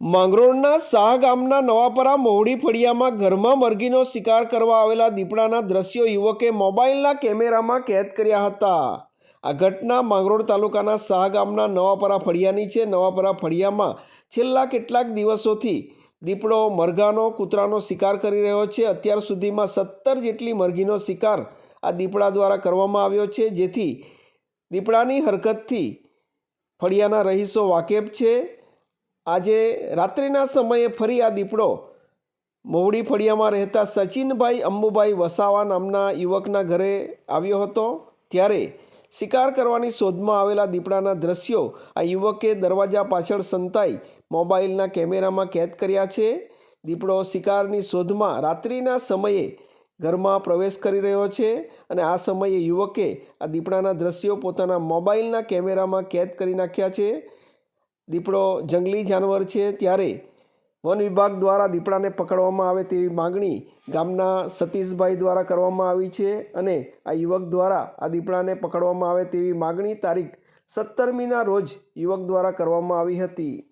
માંગરોળના શાહ ગામના નવાપરા મોહડી ફળિયામાં ઘરમાં મરઘીનો શિકાર કરવા આવેલા દીપડાના દ્રશ્યો યુવકે મોબાઈલના કેમેરામાં કેદ કર્યા હતા. આ ઘટના માંગરોળ તાલુકાના શાહ ગામના નવાપરા ફળિયાની છે. નવાપરા ફળિયામાં છેલ્લા કેટલાક દિવસોથી દીપડો, મરઘાનો, કૂતરાનો શિકાર કરી રહ્યો છે. અત્યાર સુધીમાં સત્તર જેટલી મરઘીનો શિકાર આ દીપડા દ્વારા કરવામાં આવ્યો છે, જેથી દીપડાની હરકતથી ફળિયાના રહીશો વાકેફ છે. આજે રાત્રિના સમયે ફરી આ દીપડો મોવડી ફળિયામાં રહેતા સચિનભાઈ અંબુભાઈ વસાવા નામના યુવકના ઘરે આવ્યો હતો. ત્યારે શિકાર કરવાની શોધમાં આવેલા દીપડાના દ્રશ્યો આ યુવકે દરવાજા પાછળ સંતાઈ મોબાઈલના કેમેરામાં કેદ કર્યા છે. દીપડો શિકારની શોધમાં રાત્રિના સમયે ઘરમાં પ્રવેશ કરી રહ્યો છે અને આ સમયે યુવકે આ દીપડાના દ્રશ્યો પોતાના મોબાઈલના કેમેરામાં કેદ કરી નાખ્યા છે. દીપડો જંગલી જાનવર છે ત્યારે વન વિભાગ દ્વારા દીપડાને પકડવામાં આવે તેવી માગણી ગામના સતીશભાઈ દ્વારા કરવામાં આવી છે અને આ યુવક દ્વારા આ દીપડાને પકડવામાં આવે તેવી માગણી તારીખ સત્તરમીના રોજ યુવક દ્વારા કરવામાં આવી હતી.